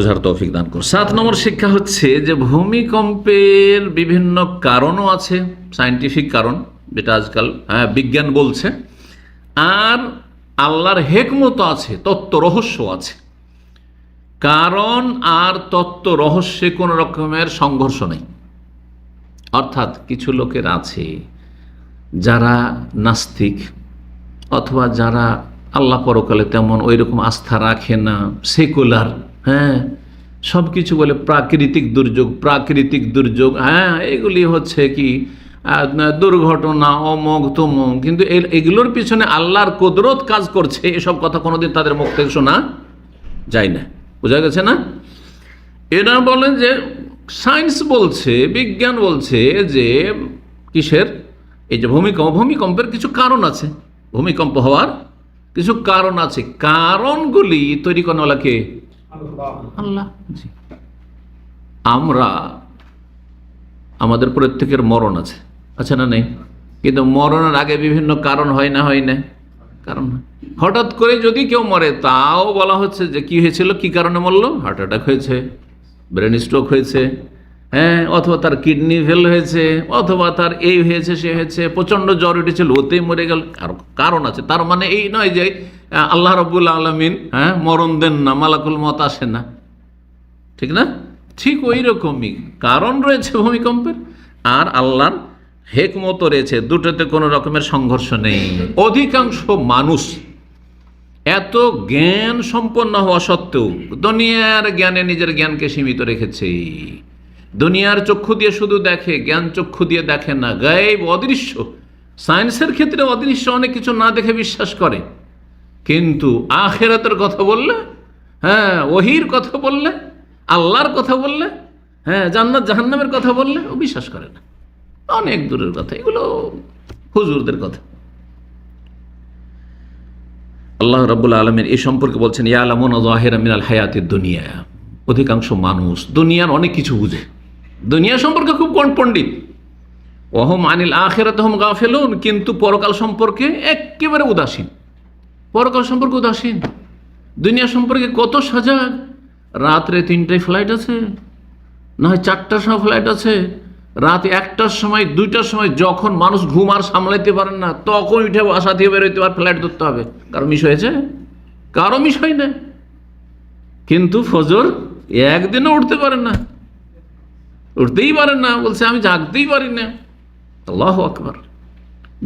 বোঝার তৌফিক দান করুন। সাত নম্বর শিক্ষা হচ্ছে যে ভূমিকম্পের বিভিন্ন কারণও আছে সায়েন্টিফিক কারণ যেটা আজকাল হ্যাঁ, বিজ্ঞান বলছে আর আল্লাহর হেকমত আছে তত্ত্ব রহস্য আছে। কারণ আর তত্ত্ব রহস্যে কোনো রকমের সংঘর্ষ নেই। অর্থাৎ কিছু লোকের আছে যারা নাস্তিক অথবা যারা আল্লাহ পরকালে তেমন ওই রকম আস্থা রাখে না সেকুলার হ্যাঁ সব কিছু বলে প্রাকৃতিক দুর্যোগ প্রাকৃতিক দুর্যোগ হ্যাঁ এগুলি হচ্ছে কি দুর্ঘটনা অমক তমক কিন্তু এগুলোর পিছনে আল্লাহর কুদরত কাজ করছে, এসব কথা কোনোদিন তাদের মুখ থেকে শোনা যায় না। বোঝা গেছে না? এরা বলেন যে সায়েন্স বলছে, বিজ্ঞান বলছে যে, কিসের? এই যে ভূমিকম্প, ভূমিকম্পের কিছু কারণ আছে। ভূমিকম্প হওয়ার কিছু কারণ আছে। কারণগুলি তৈরি করানোলা কে? আমরা আমাদের প্রত্যেকের মরণ আছে। আছে না নেই? কিন্তু মরণের আগে বিভিন্ন কারণ হয় না হয় না? কারণ হঠাৎ করে যদি কেউ মরে, তাও বলা হচ্ছে যে কি হয়েছিল? কি কারণে মরলো? হার্ট অ্যাটাক হয়েছে, ব্রেন স্ট্রোক হয়েছে হ্যাঁ অথবা তার কিডনি ফেল হয়েছে, অথবা তার এই হয়েছে, সে হয়েছে, প্রচণ্ড জ্বর উঠেছিল ওতেই মরে গেল কার- কারণ আছে। তার মানে এই নয় যে আল্লাহ রব্বুল আলমিন হ্যাঁ মরণ দেন না, মালাকুল মত আসে না। ঠিক না? ঠিক ওই রকমই কারণ রয়েছে ভূমিকম্পের, আর আল্লাহর হেকমত রয়েছে। দুটোতে কোনো রকমের সংঘর্ষ নেই। অধিকাংশ মানুষ এত জ্ঞান সম্পন্ন হওয়া সত্ত্বেও, দুনিয়ার জ্ঞানে নিজের জ্ঞানকে সীমিত রেখেছে। দুনিয়ার চক্ষু দিয়ে শুধু দেখে, জ্ঞান চক্ষু দিয়ে দেখে না। গায়েব, অদৃশ্য। সায়েন্সের ক্ষেত্রে অদৃশ্য অনেক কিছু না দেখে বিশ্বাস করে। কিন্তু আখেরাতের কথা বললে হ্যাঁ ওহির কথা বললে, আল্লাহর কথা বললে হ্যাঁ জান্নাত, জাহান্নামের কথা বললে, ও বিশ্বাস করে না। অনেক দূরের কথা, এগুলো হুজুরদের কথা। আল্লাহ রাবুল আলমের এই সম্পর্কে বলছেন ইয়া আলামুন জাহের মিনাল হায়াতের দুনিয়া। অধিকাংশ মানুষ দুনিয়ার অনেক কিছু বুঝে। দুনিয়া সম্পর্কে খুব কোন পণ্ডিত? ওহম আনিল আখেরাত গা ফেলুন কিন্তু পরকাল সম্পর্কে একেবারে উদাসীন। পরকাল সম্পর্কে উদাসীন। দুনিয়া সম্পর্কে কত সজাগ। রাত্রে তিনটায় ফ্লাইট আছে, না হয় চারটার সময় ফ্লাইট আছে। রাত একটার সময়, দুইটার সময় যখন মানুষ ঘুম আর সামলাইতে পারেন না, তখন উঠে বাসা দিয়ে বেরোইতে পারে ফ্লাইট ধরতে হবে। কারও মিস হয়েছে? কারও মিস হয় না কিন্তু ফজর একদিনও উঠতে পারেন না। উঠতেই পারেন না, বলছে, আমি জাগতেই পারি না। আল্লাহ আকবর।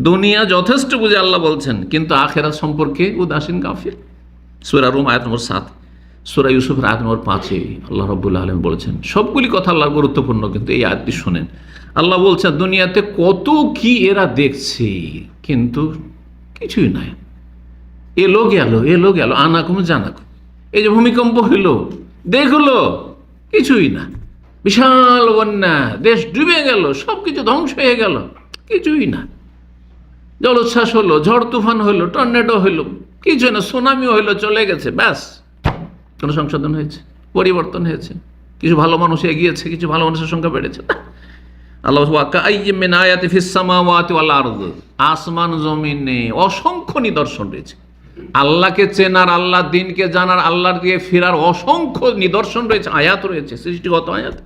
দুনিয়া যথেষ্ট বুঝে আল্লাহ বলছেন, কিন্তু আখেরা সম্পর্কে উদাসীন গাফির সুরা রুম, আয়াত নম্বর সাত। সুরা ইউসুফের আয়াত নম্বর পাঁচে আল্লাহ রব্বুল্লাহ আলম বলেছেন, সবগুলি কথা আল্লাহ গুরুত্বপূর্ণ, কিন্তু এই আয়াতটি শোনেন। আল্লাহ বলছেন, দুনিয়াতে কত কি এরা দেখছে, কিন্তু কিছুই নাই। এলো গেল এলো গেল, আনাকুম জানাকুম। এই যে ভূমিকম্প হইল, দেখল, কিছুই না। বিশাল বন্যা, দেশ ডুবে গেল সব কিছু ধ্বংস হয়ে গেল, কিছুই না। জলোচ্ছ্বাস হলো, ঝড় তুফান হইল টর্নেডো হইল কিছু না সুনামিও হইল চলে গেছে, ব্যাস। কোনো সংশোধন হয়েছে, পরিবর্তন হয়েছে। কিছু ভালো মানুষ এগিয়েছে, কিছু ভালো মানুষের সংখ্যা বেড়েছে। মেন আসমান, জমিনে অসংখ্য নিদর্শন রয়েছে। আল্লাহকে চেনার, আল্লাহ দিনকে জানার, আল্লাহর দিয়ে ফেরার অসংখ্য নিদর্শন রয়েছে, আয়াত রয়েছে, সৃষ্টিগত আয়াত।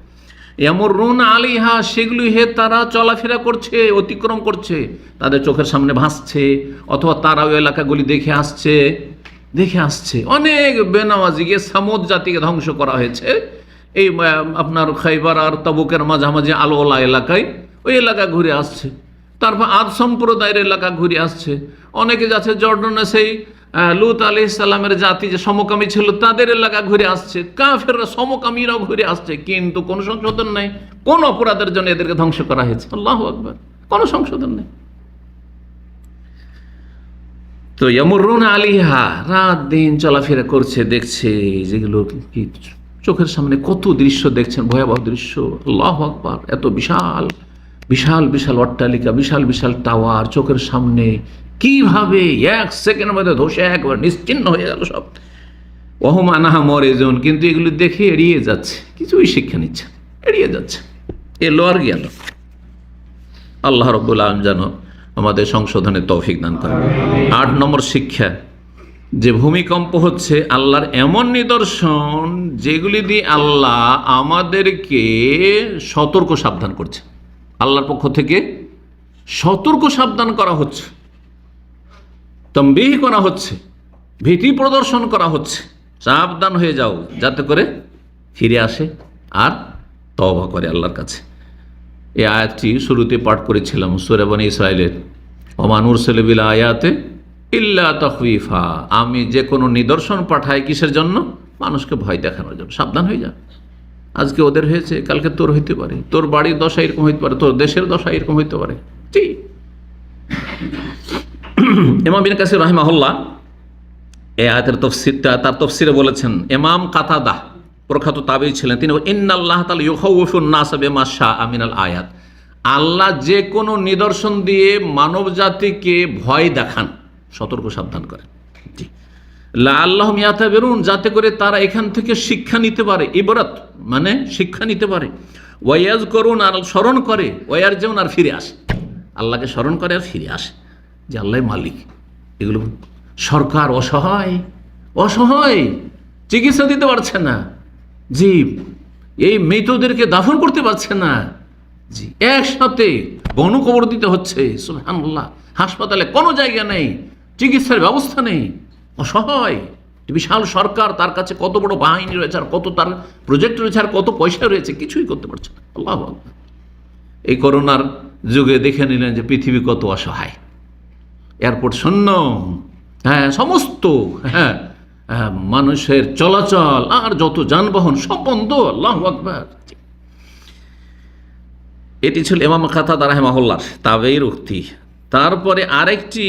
এমন রুন আলিহা সেগুলি হে তারা চলাফেরা করছে, অতিক্রম করছে। তাদের চোখের সামনে ভাসছে, অথবা তারা ওই এলাকাগুলি দেখে আসছে দেখে আসছে। অনেক বেনামাজিকে সামদ জাতিকে ধ্বংস করা হয়েছে। এই আপনার খাইবার আর তবুকের মাঝামাঝি আলোলা এলাকায় ওই এলাকা ঘুরে আসছে। তারপর আদ সম্প্রদায়ের এলাকা ঘুরে আসছে। অনেকে যাচ্ছে জর্ডনে সেই লুত আলি ইসলামের জাতি যে সমকামী ছিল, তাদের এলাকা ঘুরে আসছে। কাফেররা সমকামীরাও ঘুরে আসছে। কিন্তু কোনো সংশোধন নাই। কোন অপরাধের জন্য এদেরকে ধ্বংস করা হয়েছে। আল্লাহ আকবর। কোনো সংশোধন নেই। তো ইয়ামুরুন আলিহা রাত দিন চলাফেরা করছে, দেখছে যেগুলো কি চোখের সামনে কত দৃশ্য দেখছেন, ভয়াবহ দৃশ্য। আল্লাহ আকবার। এত বিশাল বিশাল বিশাল অট্টালিকা, বিশাল বিশাল টাওয়ার, চোখের সামনে কীভাবে এক সেকেন্ডের মধ্যে ধসে একবার নিশ্চিন্ন হয়ে গেল সব? অহমানাহা মরে জন কিন্তু এগুলো দেখে এড়িয়ে যাচ্ছে। কিছুই শিক্ষা নিচ্ছে এড়িয়ে যাচ্ছে। এলো আর গেল আল্লাহ রব্বুল আলম যেন আমাদের সংশোধনে তৌফিক দান করেন। আট নম্বর শিক্ষা যে ভূমিকম্প হচ্ছে আল্লাহর এমন নিদর্শন যেগুলি দিয়ে আল্লাহ আমাদেরকে সতর্ক সাবধান করছে। আল্লাহর পক্ষ থেকে সতর্ক সাবধান করা হচ্ছে। তম্বিহ করা হচ্ছে, ভীতি প্রদর্শন করা হচ্ছে। সাবধান হয়ে যাও, যাতে করে ফিরে আসে আর তওবা করে আল্লাহর কাছে। এই আয়াতটি শুরুতে পাঠ করেছিলাম সুরেবন ইসরায়েলের ওমানুর সেলেবিল আয়াতে ইল্লা তখবিফা আমি যে কোনো নিদর্শন পাঠাই কিসের জন্য? মানুষকে ভয় দেখানোর জন্য। সাবধান হয়ে যা। আজকে ওদের হয়েছে, কালকে তোর হইতে পারে। তোর বাড়ির দশা এরকম হইতে পারে, তোর দেশের দশা এরকম হইতে পারে। ঠিক ইমাম বিন কাসির রাহিমাহুল্লাহ এ আয়াতের তফসিরটা তার তফসিরে বলেছেন এমাম কাতাদা, প্রখ্যাত তাবেই ছিলেন, তিনি ইন্নাল্লাহ তাল নাস বিমা শাহ আমিনাল আয়াত। আল্লাহ যে কোনো নিদর্শন দিয়ে মানব জাতিকে ভয় দেখান, সতর্ক সাবধান করেন। জি। লা আল্লাহ মিয়াতা বেরুন যাতে করে তারা এখান থেকে শিক্ষা নিতে পারে, ইবরাত মানে শিক্ষা নিতে পারে। ওয়াজ করুন আর স্মরণ করে ওয়ার যেমন আর ফিরে আসে। আল্লাহকে স্মরণ করে আর ফিরে আসে। যে আল্লাহ মালিক। এগুলো সরকার অসহায় অসহায়, চিকিৎসা দিতে পারছে না। জি এই মৃতদেরকে দাফন করতে পারছে না। জি, একসাথে গণকবর দিতে হচ্ছে সুলহানুল্লাহ হাসপাতালে কোনো জায়গা নেই, চিকিৎসার ব্যবস্থা নেই। অসহায় বিশাল সরকার, তার কাছে কত বড় বাহিনী রয়েছে, আর কত তার প্রজেক্ট রয়েছে, আর কত পয়সা রয়েছে, কিছুই করতে পারছে না। আল্লাহ। এই করোনার যুগে দেখে নিলেন যে পৃথিবী কত অসহায়। এয়ারপোর্ট শূন্য। হ্যাঁ সমস্ত হ্যাঁ হ্যাঁ, মানুষের চলাচল আর যত যানবাহন সব বন্ধ। আল্লাহ এটি ছিল এমাম খাতা দারাহেমাহুল্লার তাবেই উক্তি। তারপরে আরেকটি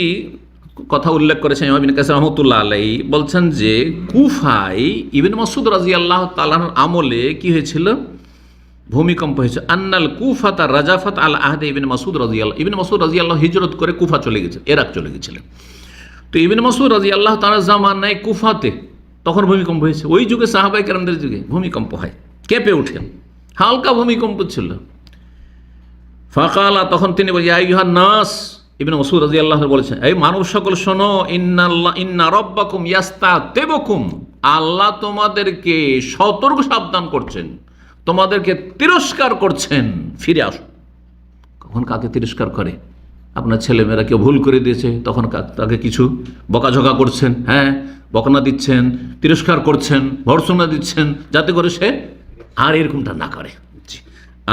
কথা উল্লেখ করেছেন ইমাম বিন কাসির রহমতুল্লাহ আলাই বলছেন যে কুফাই ইবিন মসুদ রাজি আল্লাহ তালার আমলে কি হয়েছিল? ভূমিকম্প হয়েছে। আন্নাল কুফাতা রাজাফাত আল আহদে ইবিন মাসুদ রাজি আল্লাহ ইবিন মাসুদ রাজি আল্লাহ হিজরত করে কুফা চলে গেছে, এরাক চলে গেছিলেন। তো ইবিন মাসুদ রাজি আল্লাহ তার জামানায় কুফাতে তখন ভূমিকম্প হয়েছে। ওই যুগে সাহাবাই কেরামদের যুগে ভূমিকম্প হয়। কেঁপে ওঠেন হালকা ভূমিকম্প ছিল। ফাঁকালা তখন তিনি বলছেন আইহান নাস। ইবিন মসুদ রাজি আল্লাহ বলেছেন, এই মানব সকল শোনো ইন্নাল্লাহ ইন্না রব্বাকুম ইয়াস্তা তেবকুম আল্লাহ তোমাদেরকে সতর্ক সাবধান করছেন। তোমাদেরকে তিরস্কার করছেন, ফিরে আসো। কখন কাকে তিরস্কার করে? আপনার ছেলেমেয়েরা কেউ ভুল করে দিয়েছে, তখন তাকে কিছু বকাঝকা করছেন হ্যাঁ বকনা দিচ্ছেন, তিরস্কার করছেন, ভর্সনা দিচ্ছেন, যাতে করে সে আর এরকমটা না করে।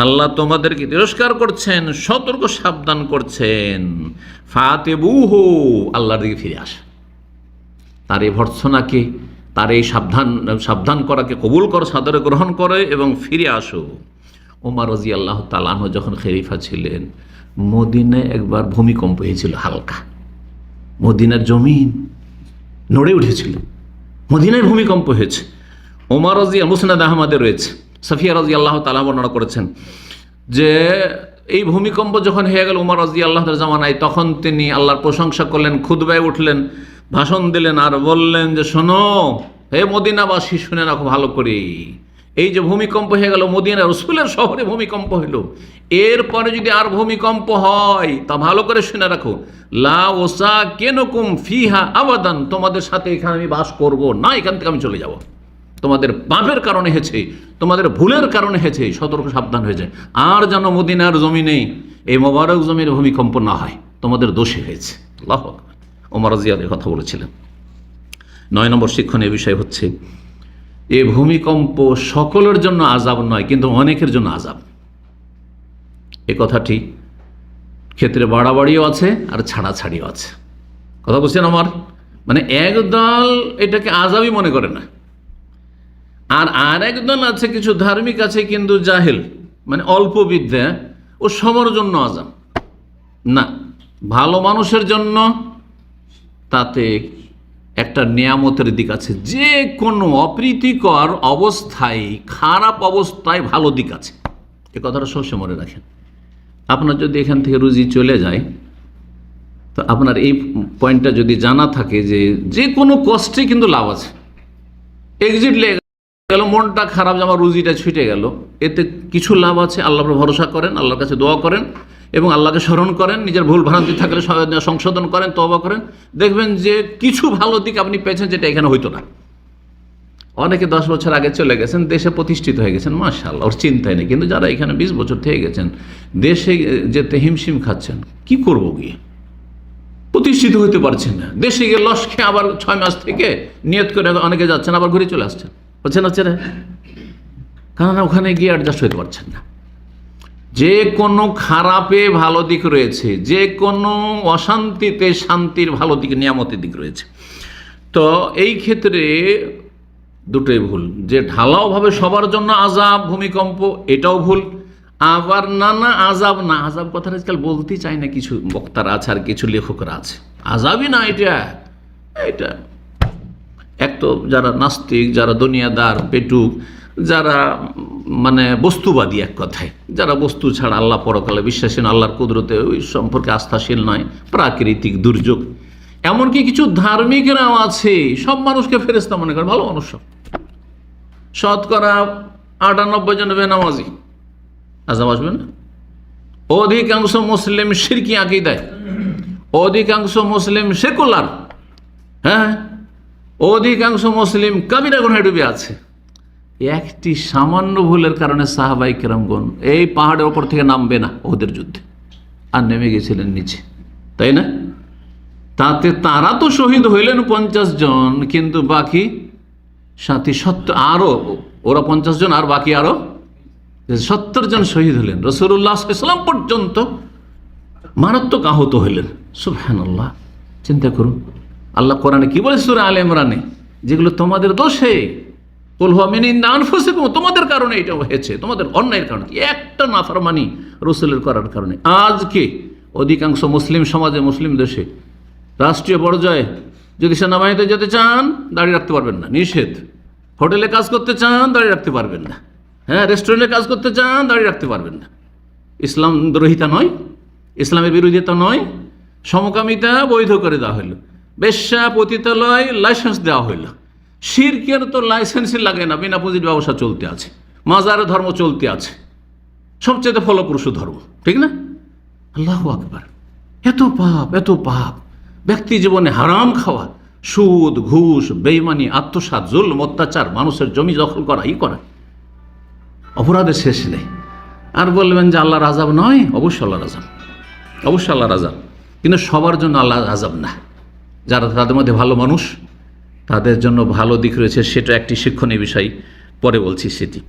আল্লাহ তোমাদেরকে তিরস্কার করছেন, সতর্ক সাবধান করছেন। ফাতে বুহু আল্লাহর দিকে ফিরে আসে। তার এই ভর্সনাকে তার এই সাবধান সাবধান করাকে কবুল করো, সাদরে গ্রহণ করে এবং ফিরে আসো। ওমর রাজি আল্লাহ তালাহ যখন খেরিফা ছিলেন, মদিনায় একবার ভূমিকম্প হয়েছিল হালকা। মদিনার জমিন নড়ে উঠেছিল। মদিনায় ভূমিকম্প হয়েছে। ওমর রাজি, মুসনাদ আহমদে রয়েছে। সাফিয়া রাজি আল্লাহ তালা বর্ণনা করেছেন যে, এই ভূমিকম্প যখন হয়ে গেল, উমর রাজি আল্লাহর জামানায়, তখন তিনি আল্লাহর প্রশংসা করলেন খুদবায় উঠলেন। ভাষণ দিলেন আর বললেন যে, শোনো, হে মদিনাবাসী, শুনে রাখো ভালো করে এই যে ভূমিকম্প হয়ে গেল, মদিনা রসুলের শহরে ভূমিকম্প হইল। এরপরে যদি আর ভূমিকম্প হয়, তা ভালো করে শুনে রাখো। লা ওসা কেনকুম ফিহা আবাদান, তোমাদের সাথে এখানে আমি বাস করব না, এখান থেকে আমি চলে যাব। তোমাদের পাপের কারণে হয়েছে, তোমাদের ভুলের কারণে হয়েছে, সতর্ক সাবধান হয়ে যায়। আর যেন মদিনার জমিনে এই মোবারক জমির ভূমিকম্প না হয়, তোমাদের দোষী হয়েছে। আকবার। ওমর জিয়াদ কথা বলেছিলেন। নয় নম্বর শিক্ষণীয় বিষয় হচ্ছে, এ ভূমিকম্প সকলের জন্য আজাব নয়, কিন্তু অনেকের জন্য আজাব এ কথাটি ক্ষেত্রে বাড়াবাড়িও আছে আর ছাড়াছাড়িও আছে। কথা বলছেন আমার মানে একদল এটাকে আজাবই মনে করে না। আর আর একদল আছে, কিছু ধার্মিক আছে, কিন্তু জাহেল মানে অল্প বিদ্যা ও সবার জন্য আজাব না, ভালো মানুষের জন্য তাতে একটা নিয়ামতের দিক আছে। যে কোনো অপ্রীতিকর অবস্থায়, খারাপ অবস্থায় ভালো দিক আছে। এ কথাটা সবসময় মনে রাখেন। আপনার যদি এখান থেকে রুজি চলে যায়, তো আপনার এই পয়েন্টটা যদি জানা থাকে যে যে কোনো কষ্টে কিন্তু লাভ আছে। এক্সিট লেগে গেল, মনটা খারাপ যে আমার রুজিটা ছুটে গেল। এতে কিছু লাভ আছে আল্লাহর উপর ভরসা করেন, আল্লাহর কাছে দোয়া করেন। এবং আল্লাহকে স্মরণ করেন, নিজের ভুল ভ্রান্তি থাকলে সংশোধন করেন তবা করেন, দেখবেন যে কিছু ভালো দিক আপনি পেয়েছেন যেটা এখানে হইতো না। অনেকে দশ বছর আগে চলে গেছেন, দেশে প্রতিষ্ঠিত হয়ে গেছেন মাশাল্লাহ ওর চিন্তায় নেই। কিন্তু যারা এখানে বিশ বছর থেকে গেছেন, দেশে যেতে হিমশিম খাচ্ছেন, কি করব গিয়ে? প্রতিষ্ঠিত হতে পারছেন না। দেশে গিয়ে লস খেয়ে আবার ছয় মাস থেকে নিয়ত করে অনেকে যাচ্ছেন, আবার ঘুরে চলে আসছেন। হচ্ছে না হচ্ছে না? কেননা ওখানে গিয়ে অ্যাডজাস্ট হতে পারছেন না। যে কোনো খারাপে ভালো দিক রয়েছে, যে কোনো অশান্তিতে শান্তির ভালো দিক, নিয়ামতের দিক রয়েছে। তো এই ক্ষেত্রে দুটোই ভুল। যে ঢালাওভাবে সবার জন্য আজাব ভূমিকম্প, এটাও ভুল। আবার না না আজাব না আজাব কথাটা আজকাল বলতে চায় না, কিছু বক্তারা আছে আর কিছু লেখকরা আছে। আজাবই না, এটা এটা। এক তো যারা নাস্তিক, যারা দুনিয়াদার পেটুক যারা মানে বস্তুবাদী এক কথায়। যারা বস্তু ছাড়া আল্লাহ পরকালে বিশ্বাসী নয়, আল্লাহর কুদরতে ওই সম্পর্কে আস্থাশীল নয় প্রাকৃতিক দুর্যোগ। এমনকি কিছু ধার্মিকরাও আছে সব মানুষকে ফেরেস্তা মনে করে ভালো মানুষ সব। শতকরা আটানব্বই জন বেনামাজি। আজাব আসবে না? অধিকাংশ মুসলিম সিরকি আঁকি দেয় অধিকাংশ মুসলিম সেকুলার। হ্যাঁ? অধিকাংশ মুসলিম কাবিরা গুনায় ডুবে আছে। একটি সামান্য ভুলের কারণে সাহাবাই কেরামগণ এই পাহাড়ের ওপর থেকে নামবে না ওদের যুদ্ধে। আর নেমে গেছিলেন নিচে, তাই না? তাতে তারা তো শহীদ হইলেন পঞ্চাশ জন, কিন্তু বাকি সাথী সত্তর আরও ওরা পঞ্চাশ জন, আর বাকি আরও সত্তর জন শহীদ হলেন। রসুল্লাহ ইসলাম পর্যন্ত মারাত্মক আহত হইলেন। সুফহান আল্লাহ চিন্তা করুন। আল্লাহ কোরআনে কি বলে সুরা আল ইমরানে? যেগুলো তোমাদের দোষে তোমাদের কারণে এটা হয়েছে। তোমাদের অন্যায়ের কারণে। একটা নাফরমানি রসুলের করার কারণে। আজকে অধিকাংশ মুসলিম সমাজে, মুসলিম দেশে, রাষ্ট্রীয় পর্যায়ে যদি সেনাবাহিনীতে যেতে চান, দাঁড়িয়ে রাখতে পারবেন না। নিষেধ। হোটেলে কাজ করতে চান, দাঁড়িয়ে রাখতে পারবেন না। হ্যাঁ রেস্টুরেন্টে কাজ করতে চান, দাঁড়িয়ে রাখতে পারবেন না। ইসলাম দ্রোহিতা নয়। ইসলামের বিরোধিতা নয়। সমকামিতা বৈধ করে দেওয়া হইল। বেশ্যা পতিতালয় লাইসেন্স দেওয়া হইল। শিরকের তো লাইসেন্সই লাগে না, বিনা পুঁজির ব্যবসা চলতে আছে, মাজার ধর্ম চলতে আছে, সবচেয়ে ফলপ্রসূ ধর্ম, ঠিক না? আল্লাহ আকবার, এত পাপ এত পাপ, ব্যক্তি জীবনে হারাম খাওয়া, সুদ, ঘুষ, বেইমানি, আত্মসাৎ জুল অত্যাচার, মানুষের জমি দখল করা, ই করা অপরাধের শেষ নেই। আর বলবেন যে আল্লাহর আজাব নয়? অবশ্যই আল্লাহর আজাব অবশ্যই আল্লাহর আজাব কিন্তু সবার জন্য আল্লাহর আজাব না, যারা তাদের মধ্যে ভালো মানুষ তাদের জন্য ভালো দিক রয়েছে, সেটা একটি শিক্ষণীয় বিষয়। পরে বলছি সেটি।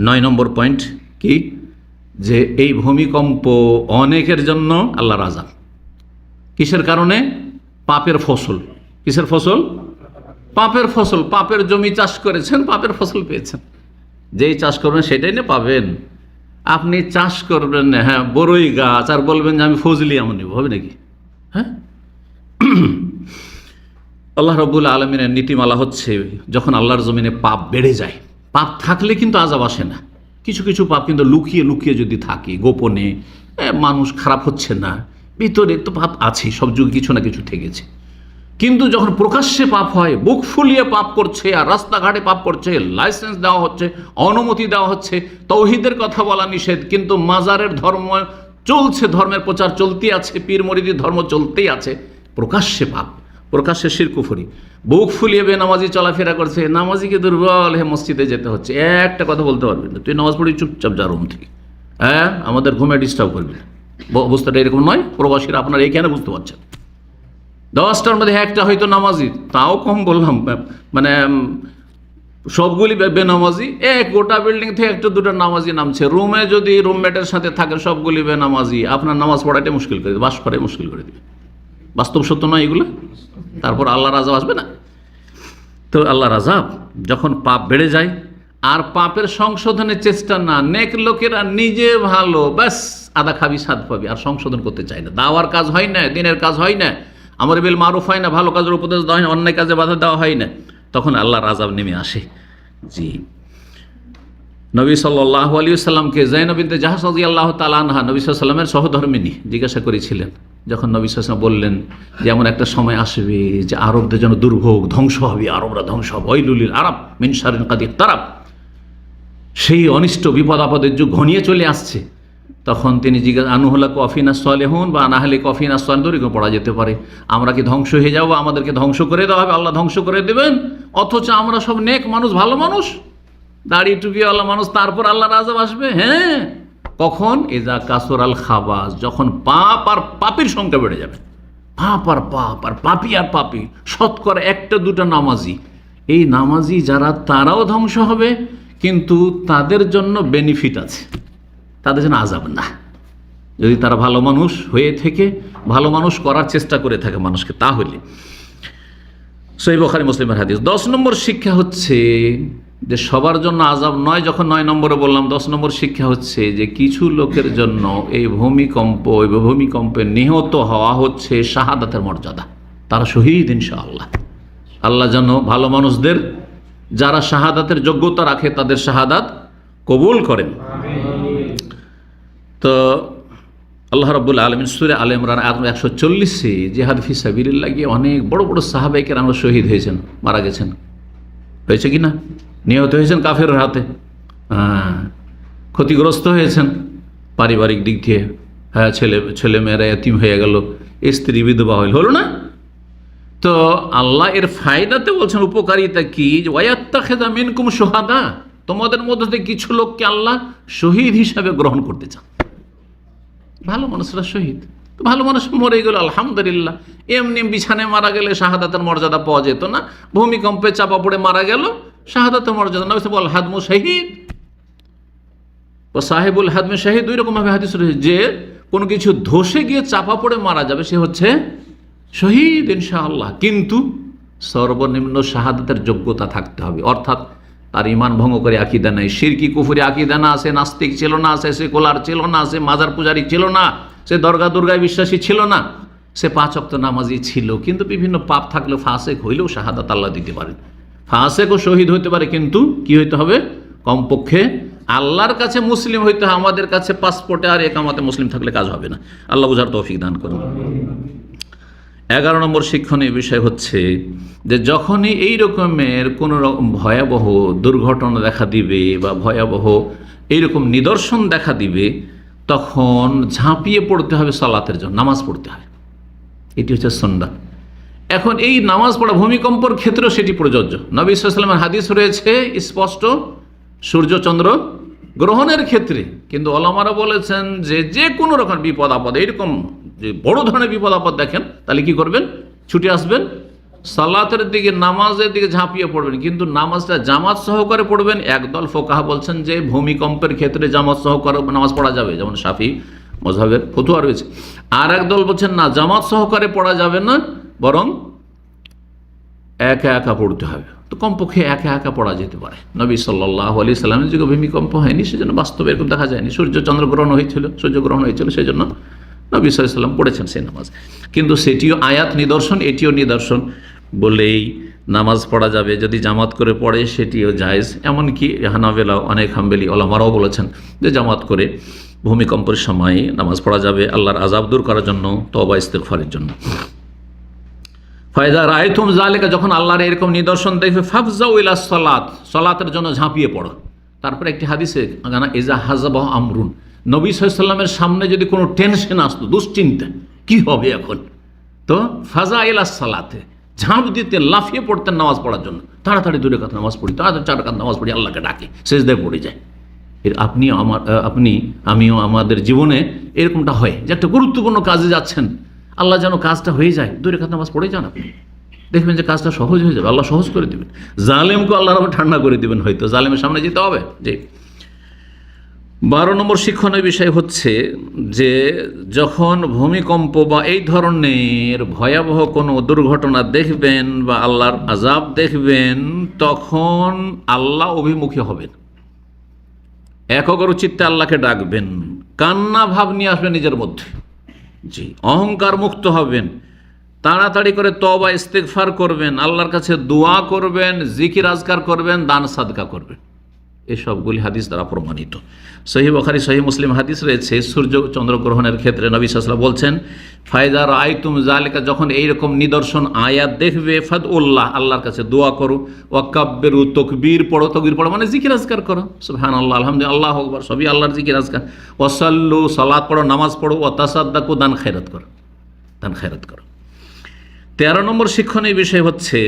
নয় নম্বর পয়েন্ট কি? যে এই ভূমিকম্প অনেকের জন্য আল্লাহর আজাব কিসের কারণে? পাপের ফসল। কিসের ফসল? পাপের ফসল। পাপের জমি চাষ করেছেন, পাপের ফসল পেয়েছেন। যেই চাষ করবেন সেটাই না পাবেন। আপনি চাষ করবেন হ্যাঁ বড়ই গাছ, আর বলবেন যে আমি ফজলি এমন নেব, হবে নাকি? হ্যাঁ? আল্লাহ রবুল আলমিনের নীতিমালা হচ্ছে যখন আল্লাহর জমিনে পাপ বেড়ে যায়, পাপ থাকলে কিন্তু আজাব আসে না। কিছু কিছু পাপ কিন্তু লুকিয়ে লুকিয়ে যদি থাকে, গোপনে মানুষ খারাপ হচ্ছে না, ভিতরে তো পাপ আছে সব যুগে কিছু না কিছু থেকেছে কিন্তু যখন প্রকাশ্যে পাপ হয়, বুক ফুলিয়ে পাপ করছে, আর রাস্তাঘাটে পাপ করছে, লাইসেন্স দেওয়া হচ্ছে, অনুমতি দেওয়া হচ্ছে, তৌহিদের কথা বলা নিষেধ, কিন্তু মাজারের ধর্ম চলছে, ধর্মের প্রচার চলতেই আছে পীর মরিদির ধর্ম চলতেই আছে, প্রকাশ্যে পাপ প্রকাশ্যে শিরকুফরি বুক ফুলিয়ে বেনামাজি চলাফেরা করছে, নামাজিকে দুর্বল হে মসজিদে যেতে হচ্ছে। একটা কথা বলতে পারবি না। তুই নামাজ পড়ি চুপচাপ যা রুম থেকে। হ্যাঁ? আমাদের ঘুমে ডিস্টার্ব করবি অবস্থাটা এরকম নয়, প্রবাসীরা আপনারা এইখানে বুঝতে পারছেন। দশটার মধ্যে একটা হয়তো নামাজি, তাও কম বললাম মানে সবগুলি বেনামাজি, এক গোটা বিল্ডিং থেকে একটু দুটো নামাজি নামছে। রুমে যদি রুমমেটের সাথে থাকে, সবগুলি বেনামাজি। আপনার নামাজ পড়াটাই মুশকিল করে দেবে, বাস করাই মুশকিল করে দেবে। বাস্তব সত্য নয় এগুলো? তারপর আল্লাহর আজাব আসবে না। তো আল্লাহ রাজাব যখন পাপ বেড়ে যায় আর পাপের সংশোধনের চেষ্টা না, নেক লোকেরা নিজে ভালো, ব্যাস, আদা খাবি, স্বাদ পাবি, আর সংশোধন করতে চাই না। দাওয়ার কাজ হয় না, দিনের কাজ হয় না, আমার বিল মারুফ হয় না, ভালো কাজের উপদেশ দেওয়া হয় না, অন্যায় কাজে বাধা দেওয়া হয় না। তখন আল্লাহ রাজাব নেমে আসে। জি নবী সাল্লাহ আলী সাল্লামকে জৈনবিনতে জাহাজ আল্লাহ তালানহা নবী সাল্লামের সহধর্মিনী জিজ্ঞাসা করেছিলেন, যখন নবী সাল্লাম বললেন যে, এমন একটা সময় আসবে যে আরবদের জন্য দুর্ভোগ, ধ্বংস হবে, আরবরা ধ্বংস হবে। আরব মিনসারিন কাদির তারাব সেই অনিষ্ট, বিপদ আপদের যুগ ঘনিয়ে চলে আসছে। তখন তিনি জিজ্ঞাসা আনুহলা কফিনা হন বা আনাহালি কফিনা সোয়াল দরিকে পড়া যেতে পারে। আমরা কি ধ্বংস হয়ে যাব? আমাদেরকে ধ্বংস করে দেওয়া হবে? আল্লাহ ধ্বংস করে দেবেন? অথচ আমরা সব নেক মানুষ, ভালো মানুষ? দাড়ি টুপিওয়ালা মানুষ, তারপর আল্লাহ রাজাব আসবে? হ্যাঁ। কখন? এজা কাসর আল খাবাস, যখন পাপ আর পাপির সংখ্যা বেড়ে যাবে। পাপ আর পাপ, আর পাপি আর পাপি, শতকরা একটা দুটা নামাজি। এই নামাজি যারা, তারাও ধ্বংস হবে, কিন্তু তাদের জন্য বেনিফিট আছে। তাদের জন্য আজাব না। যদি তারা ভালো মানুষ হয়ে থেকে, ভালো মানুষ করার চেষ্টা করে থাকে মানুষকে, তাহলে। সই বখারি, মুসলিমের হাদিস। দশ নম্বর শিক্ষা হচ্ছে যে সবার জন্য আজাব নয়, যখন নয় নম্বরে বললাম, দশ নম্বর শিক্ষা হচ্ছে যে কিছু লোকের জন্য এই ভূমিকম্প, এই ভূমিকম্পে নিহত হওয়া হচ্ছে শাহাদাতের মর্যাদা। তারা শহীদ, ইনশাআল্লাহ। আল্লাহ যেন ভালো মানুষদের, যারা শাহাদাতের যোগ্যতা রাখে, তাদের শাহাদাত কবুল করেন। তো আল্লাহ রব্বুল আলমিন সুরে আল ইমরান একশো চল্লিশে জেহাদ ফি সাবিরিল্লাহ গিয়ে অনেক বড় বড় সাহাবাইকের আমরা শহীদ হয়েছেন, মারা গেছেন। হয়েছে কি না? নিহত হয়েছেন কাফের হাতে। হ্যাঁ ক্ষতিগ্রস্ত হয়েছেন পারিবারিক দিক দিয়ে। হ্যাঁ ছেলে ছেলে মেয়েরা এতিম হয়ে গেল, স্ত্রী বিধবা হইল, হলো না? তো আল্লাহ এর ফায়দাতে বলছেন, উপকারিতা কি? ওয়াত্তা খেদা মিনকুম সোহাদা তোমাদের মধ্যে থেকে কিছু লোককে আল্লাহ শহীদ হিসাবে গ্রহণ করতে চান। ভালো মানুষরা শহীদ। তো ভালো মানুষ মরে গেল, আলহামদুলিল্লাহ। এমনি বিছানে মারা গেলে শাহাদাতের মর্যাদা পাওয়া যেত না। ভূমিকম্পে চাপা পড়ে মারা গেল, শাহাদাতের মর্যাদা না। বল হাদমু শহীদ। ও সাহেবুল হাদমে শাহিদ, দুই রকমভাবে হাদিস রয়েছে। যে কোনো কিছু ধসে গিয়ে চাপা পড়ে মারা যাবে, সে হচ্ছে শহীদ ইনশাআল্লাহ। কিন্তু সর্বনিম্ন শাহাদাতের যোগ্যতা থাকতে হবে। অর্থাৎ তার ইমান ভঙ্গ করে আকিদা নেই। সিরকি কুফুরি, আকিদা না আছে, নাস্তিক ছিল না আছে, সে কোলার ছিল না আছে, মাজার পূজারি ছিল না। সে দর্গা দুর্গায় বিশ্বাসী ছিল না। সে পাঁচ অক্ত নামাজি ছিল। কিন্তু বিভিন্ন পাপ থাকলেও ফাঁসেক হইলেও শাহাদাত আল্লাহ দিতে পারেন। ফাঁসেকও শহীদ হইতে পারে, কিন্তু কি হইতে হবে? কমপক্ষে আল্লাহর কাছে মুসলিম হইতে হয় আমাদের কাছে পাসপোর্টে আর একামাতে মুসলিম থাকলে কাজ হবে না। আল্লাহ বুঝার তৌফিক দান করুন। এগারো নম্বর শিক্ষণীয় বিষয় হচ্ছে যে যখনই এই রকমের কোনো রকম ভয়াবহ দুর্ঘটনা দেখা দিবে বা ভয়াবহ এইরকম নিদর্শন দেখা দিবে তখন ঝাঁপিয়ে পড়তে হবে সালাতের জন্য, নামাজ পড়তে হয়। এটি হচ্ছে সন্ধ্যা এখন এই নামাজ পড়া ভূমিকম্পর ক্ষেত্রেও সেটি প্রযোজ্য। নবী সাল্লামের হাদিস রয়েছে, স্পষ্ট সূর্যচন্দ্র গ্রহণের ক্ষেত্রে। কিন্তু ওলামারা বলেছেন যে যে কোনো রকম বিপদ আপদ এইরকম যে বড় ধরনের বিপদ আপদ দেখেন, তাহলে কি করবেন? ছুটে আসবেন সালাতের দিকে, নামাজের দিকে ঝাঁপিয়ে পড়বেন। কিন্তু নামাজটা জামাত সহকারে পড়বেন। একদল ফোকাহ বলছেন যে, ভূমিকম্পের ক্ষেত্রে জামাত সহকারে নামাজ পড়া যাবে। যেমন শাফি মজাহের ফতুয়া রয়েছে। আর একদল বলছেন, না, জামাত সহকারে পড়া যাবে না, বরং একা একা পড়তে হবে। তো কমপক্ষে একা একা পড়া যেতে পারে। নবী সাল্লাহ আলি সাল্লামের যুগে ভূমিকম্প হয়নি, সেজন্য বাস্তবে এরকম দেখা যায়নি। সূর্য চন্দ্রগ্রহণ হয়েছিল সূর্যগ্রহণ হয়েছিল সেই জন্য নবী সাল্লাম পড়েছেন সেই নামাজ। কিন্তু সেটিও আয়াত নিদর্শন, এটিও নিদর্শন। বলেই নামাজ পড়া যাবে, যদি জামাত করে পড়ে সেটিও জায়েজ। এমনকি হানাবেলা অনেক হাম্বেলি ওলামারাও বলেছেন যে জামাত করে ভূমিকম্পের সময় নামাজ পড়া যাবে আল্লাহর আজাব দূর করার জন্য তবা ইস্তেকফারের জন্য। ফয়দা রায়তুম জালেকা যখন আল্লাহর এরকম নিদর্শন দেখবে, ফাফজাউ ইলা সলাত, সলাতের জন্য ঝাঁপিয়ে পড়ো। তারপরে একটি হাদিসে গানা এজা হাজাবাহ আমরুন নবী সাল্লামের সামনে যদি কোনো টেনশন আসতো, দুশ্চিন্তা, কি হবে এখন? তো, ফাজা ইলা সালাতে ঝাঁপ দিতে লাফিয়ে পড়তেন নামাজ পড়ার জন্য। তাড়াতাড়ি দূরে কথা নামাজ পড়ি, তাড়াতাড়ি চার কাত নামাজ পড়ি, আল্লাহকে ডাকে, শেষ দেয় পড়ে যায়। এর আপনি আমার আপনি, আমিও আমাদের জীবনে এরকমটা হয় যে একটা গুরুত্বপূর্ণ কাজে যাচ্ছেন। আল্লাহ যেন কাজটা হয়ে যায়, দূরে কাত নামাজ পড়ে যান আপনি। দেখবেন যে কাজটা সহজ হয়ে যাবে, আল্লাহ সহজ করে দেবেন। জালেমকে আল্লাহ ঠান্ডা করে দেবেন হয়তো। জালেমের সামনে যেতে হবে, জি। বারো নম্বর শিক্ষণীয় বিষয় হচ্ছে যে যখন ভূমিকম্প বা এই ধরনের ভয়াবহ কোনো দুর্ঘটনা দেখবেন বা আল্লাহর আজাব দেখবেন, তখন আল্লাহ অভিমুখী হবেন। একগর চিত্তে আল্লাহকে ডাকবেন। কান্না ভাব নিয়ে আসবেন নিজের মধ্যে। জি, অহংকার মুক্ত হবেন। তাড়াতাড়ি করে তবা ইস্তেকফার করবেন, আল্লাহর কাছে দোয়া করবেন, জিকির আজকার করবেন, দান সাদকা করবেন। এসবগুলি হাদিস দ্বারা প্রমাণিত। সহি বখারি সহি মুসলিম হাদিস রয়েছে, সূর্য চন্দ্রগ্রহণের ক্ষেত্রে নবী সাসলা বলছেন ফায়দার আয় তুম জালেকা যখন এইরকম নিদর্শন আয়াত দেখবে ফাদ উল্লাহ আল্লাহর কাছে দোয়া করো, ওয়াকাব্বেরু তকবীর পড়ো তকবীর পড়ো মানে জিকির আজকার করো। সুবহান আল্লাহ আলহামদুলিল্লাহ, আল্লাহ আকবর, সবই আল্লাহর জিকির আজকার। ওয়াসাল্লু সালাদ পড়ো, নামাজ পড়ো ও তাসাদ্দাকু দান খেরাত করো, দান খেরাত করো। তেরো নম্বর শিক্ষণীয় বিষয় হচ্ছে,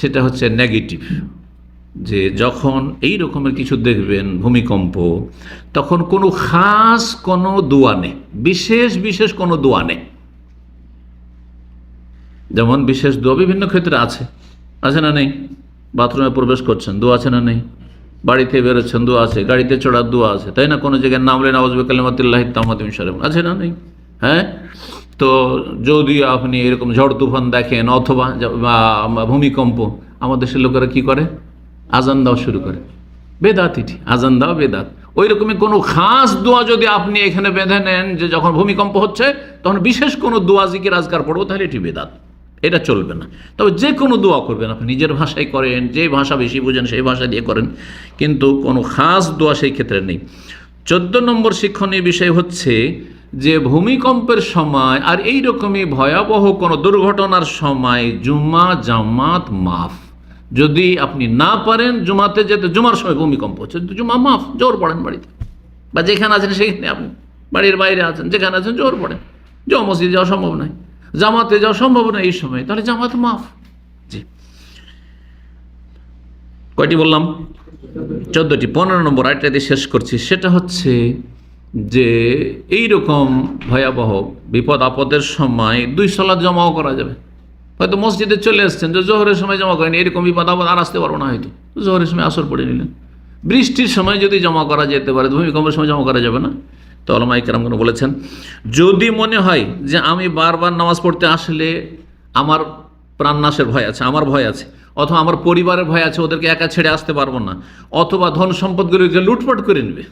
সেটা হচ্ছে নেগেটিভ যে যখন এই রকমের কিছু দেখবেন, ভূমিকম্প, তখন কোনো খাস কোনো দোয়া নেই। বিশেষ বিশেষ কোনো দোয়া নেই। যেমন বিশেষ দোয়া বিভিন্ন ক্ষেত্রে আছে। আছে না নেই? বাথরুমে প্রবেশ করছেন, দোয়া আছে না নেই? বাড়িতে বেরোচ্ছেন, দোয়া আছে। গাড়িতে চড়ার দোয়া আছে, তাই না? কোনো জায়গায় নামলে নওয়াজ কালিমাতুল্লাহ তামাতিম সারেম আছে না নেই? হ্যাঁ? তো যদি আপনি এরকম ঝড় তুফান দেখেন অথবা ভূমিকম্প, আমাদের দেশের লোকেরা কি করে? আজান দাও শুরু করে। বেদাত এটি, আজান দাও বেদাত। ওই রকমই কোনো খাস দোয়া যদি আপনি এখানে বেঁধে নেন যে যখন ভূমিকম্প হচ্ছে, তখন বিশেষ কোনো দোয়া জিকির, আজকার পড়ব, তাহলে এটি বেদাত। এটা চলবে না। তবে যে কোনো দোয়া করবেন, আপনি নিজের ভাষায় করেন, যে ভাষা বেশি বুঝেন, সেই ভাষা দিয়ে করেন, কিন্তু কোনো খাস দোয়া সেই ক্ষেত্রে নেই। চোদ্দ নম্বর শিক্ষণীয় বিষয় হচ্ছে যে ভূমিকম্পের সময় আর এই রকমই ভয়াবহ কোনো দুর্ঘটনার সময় জুমা জামাত মাফ। যদি আপনি না পারেন জুমাতে যেতে, জুমার সময় ভূমিকম্প হচ্ছে জুমা মাফ, জোর পড়েন বাড়িতে। বা যেখানে আছেন সেখানে আপনি, বাড়ির বাইরে আছেন, যেখানে আছেন জোর পড়েন। জমা মসজিদে যাওয়া সম্ভব নয়, জামাতে যাওয়া সম্ভব নয় এই সময়, তাহলে জামাত মাফ। জি। কয়টি বললাম? চোদ্দটি, পনেরো নম্বর আরেকটা দিয়ে শেষ করছি, সেটা হচ্ছে যে এই রকম ভয়াবহ বিপদ আপদের সময় দুই সলাদ জমাও করা যাবে। হয়তো মসজিদে চলে এসছেন যে জোহরের সময় জমা করেন, এরকম বিপদ আপদ আর আসতে পারব না হয়তো। জোহরের সময় আসর পড়ে নিলেন। বৃষ্টির সময় যদি জমা করা যেতে পারে, ভূমিকম্পের সময় জমা করা যাবে না। তো আলমাই কেরামগুলো বলেছেন, যদি মনে হয় যে আমি বারবার নামাজ পড়তে আসলে আমার প্রাণনাশের ভয় আছে, আমার ভয় আছে, অথবা আমার পরিবারের ভয় আছে, ওদেরকে একা ছেড়ে আসতে পারব না, অথবা ধন সম্পদগুলিকে লুটপাট করে নেবে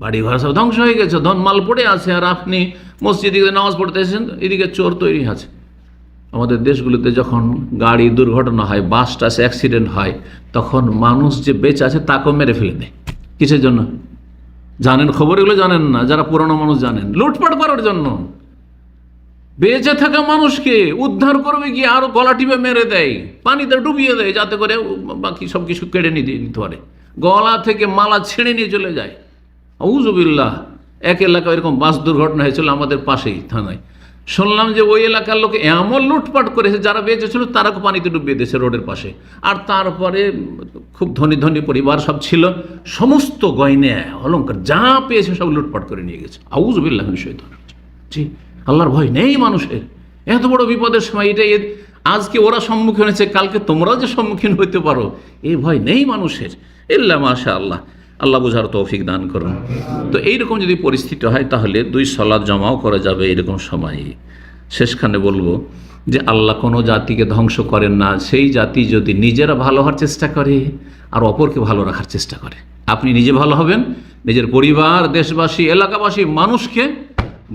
বাড়ি ঘর সব ধ্বংস হয়ে গেছে, ধন মাল পড়ে আছে, আর আপনি মসজিদে নামাজ পড়তে এসেছেন, এদিকে চোর তৈরি আছে। আমাদের দেশগুলিতে যখন গাড়ি দুর্ঘটনা হয় বাস টাস অ্যাক্সিডেন্ট হয়, তখন মানুষ যে বেঁচে আছে তাকেও মেরে ফেলে দেয়। কিসের জন্য? জানেন খবর এগুলো জানেন না? যারা পুরনো মানুষ জানেন। লুটপাট করার জন্য। বেঁচে থাকা মানুষকে উদ্ধার করবে গিয়ে আরও গলা টিপে মেরে দেয়, পানিতে ডুবিয়ে দেয়, যাতে করে বাকি সব কিছু কেড়ে নিতে নিতে পারে। গলা থেকে মালা ছেড়ে নিয়ে চলে যায়। আউজবিল্লাহ এক এলাকা এরকম বাস দুর্ঘটনা হয়েছিল আমাদের পাশেই থানায়। শুনলাম যে ওই এলাকার লোক এমন লুটপাট করেছে, যারা বেঁচে ছিল তারাকে পানিতে ডুবিয়ে দিয়েছে রোডের পাশে। আর তারপরে খুব ধনী ধনী পরিবার সব ছিল, সমস্ত গয়নে অলঙ্কার যা পেয়েছে সব লুটপাট করে নিয়ে গেছে। আউজবিল্লাহ সৈত জি, আল্লাহর ভয় নেই মানুষের। এত বড় বিপদের সময় এটা আজকে ওরা সম্মুখীন হয়েছে, কালকে তোমরাও যে সম্মুখীন হইতে পারো এই ভয় নেই মানুষের। ইল্লা মাশা আল্লাহ আল্লাহ বুঝার তৌফিক দান করুন। তো এইরকম যদি পরিস্থিতি হয়, তাহলে দুই সলাদ জমাও করা যাবে এরকম সময়ে। শেষখানে বলব যে আল্লাহ কোনো জাতিকে ধ্বংস করেন না, সেই জাতি যদি নিজেরা ভালো হওয়ার চেষ্টা করে আর অপরকে ভালো রাখার চেষ্টা করে। আপনি নিজে ভালো হবেন, নিজের পরিবার, দেশবাসী, এলাকাবাসী, মানুষকে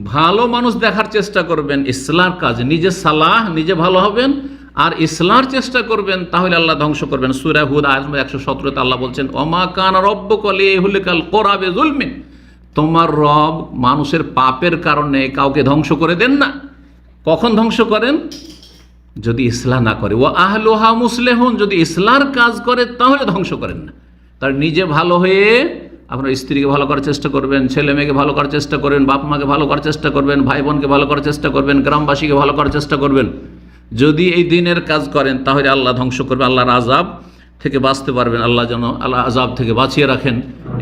ভালো মানুষ দেখার চেষ্টা করবেন ইসলার কাজ। নিজে সালাহ, নিজে ভালো হবেন আর ইসলার চেষ্টা করবেন, তাহলে আল্লাহ ধ্বংস করবেন। সুরা হুদ, আয়াত একশো সতেরোতে আল্লাহ বলছেন অমা কান রব্ব কলে হুলিকাল কোরাবে জুলমিন তোমার রব মানুষের পাপের কারণে কাউকে ধ্বংস করে দেন না। কখন ধ্বংস করেন? যদি ইসলাহ না করে। ও আহলোহা মুসলেহন, যদি ইসলার কাজ করে, তাহলে ধ্বংস করেন না। তার নিজে ভালো হয়ে আপনার স্ত্রীকে ভালো করার চেষ্টা করবেন, ছেলে মেয়েকে ভালো করার চেষ্টা করবেন বাপ মাকে ভালো করার চেষ্টা করবেন ভাই বোনকে ভালো করার চেষ্টা করবেন, গ্রামবাসীকে ভালো করার চেষ্টা করবেন। যদি এই দিনের কাজ করেন, তাহলে আল্লাহ ধ্বংস করবে, আল্লাহর আজাব থেকে বাঁচতে পারবেন, আল্লাহ যেন আল্লাহ আজাব থেকে বাঁচিয়ে রাখেন।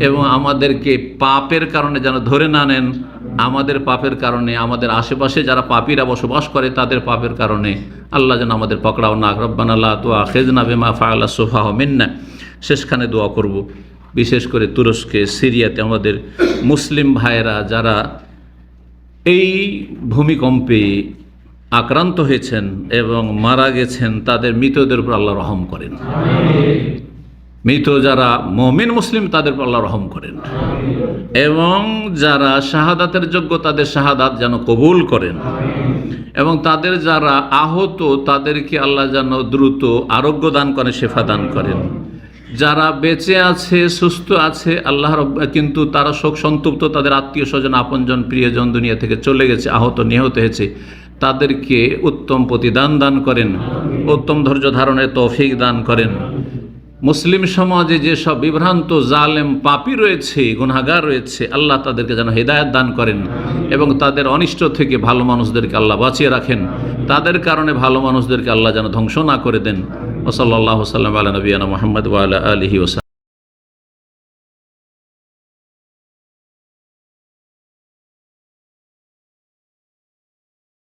এবং আমাদেরকে পাপের কারণে যেন ধরে না নেন, আমাদের পাপের কারণে, আমাদের আশেপাশে যারা পাপীরা বসবাস করে, তাদের পাপের কারণে আল্লাহ যেন আমাদের পকড়াও না রব্বান আল্লাহ তো খেজনা বেমা ফাআলা সোফা মিন্না। শেষখানে দোয়া করব, বিশেষ করে তুরস্কে, সিরিয়াতে আমাদের মুসলিম ভাইয়েরা যারা এই ভূমিকম্পে আক্রান্ত হয়েছেন এবং মারা গেছেন তাদের মৃতদের উপর আল্লাহ রহম করেন। মৃত যারা মমিন মুসলিম তাদের উপর আল্লাহ রহম করেন। এবং যারা শাহাদাতের যোগ্য তাদের শাহাদাত যেন কবুল করেন। এবং তাদের যারা আহত তাদেরকে আল্লাহ যেন দ্রুত আরোগ্য দান করেন, শেফা দান করেন। যারা বেঁচে আছে, সুস্থ আছে, আল্লাহ কিন্তু তারা শোক সন্তুপ্ত, তাদের আত্মীয় স্বজন, আপনজন, প্রিয়জন দুনিয়া থেকে চলে গেছে, আহত, নিহত হয়েছে। তাদেরকে উত্তম প্রতিদান দান করেন, উত্তম ধৈর্য ধারণের তৌফিক দান করেন। মুসলিম সমাজে যেসব বিভ্রান্ত, জালেম, পাপি রয়েছে গুনাগার রয়েছে, আল্লাহ তাদেরকে যেন হেদায়ত দান করেন এবং তাদের অনিষ্ট থেকে ভালো মানুষদেরকে আল্লাহ বাঁচিয়ে রাখেন। তাদের কারণে ভালো মানুষদেরকে আল্লাহ যেন ধ্বংস না করে দেন। ওসল্লাহ সাল্লাম আলা নবীনা মোহাম্মদ আলহি ওসাল